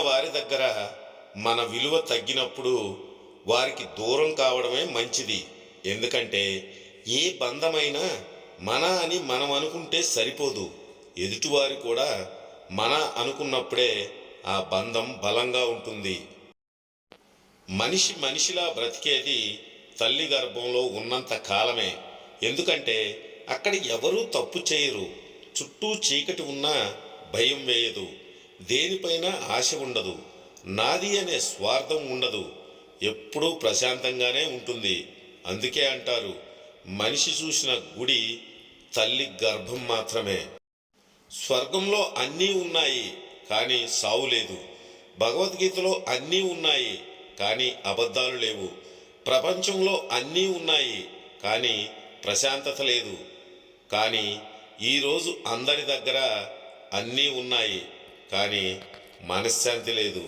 వారి దగ్గర మన విలువ తగ్గినప్పుడు వారికి దూరం కావడమే మంచిది. ఎందుకంటే ఏ బంధమైనా మన అని మనం అనుకుంటే సరిపోదు. ఎదుటివారు కూడా మన అనుకున్నప్పుడే ఆ బంధం బలంగా ఉంటుంది. మనిషి మనిషిలా బ్రతికేది తల్లి గర్భంలో ఉన్నంత కాలమే. ఎందుకంటే అక్కడ ఎవరూ తప్పు చేయరు. చుట్టూ చీకటి ఉన్నా భయం వేయదు. దేనిపైన ఆశ ఉండదు. నాది అనే స్వార్థం ఉండదు. ఎప్పుడూ ప్రశాంతంగానే ఉంటుంది. అందుకే అంటారు మనిషి చూసిన గుడి తల్లి గర్భం మాత్రమే. స్వర్గంలో అన్నీ ఉన్నాయి కానీ సావు లేదు. భగవద్గీతలో అన్నీ ఉన్నాయి కానీ అబద్ధాలు లేవు. ప్రపంచంలో అన్నీ ఉన్నాయి కానీ ప్రశాంతత లేదు. కానీ ఈరోజు అందరి దగ్గర అన్నీ ఉన్నాయి. కానీ మనశ్శాంతి లేదు.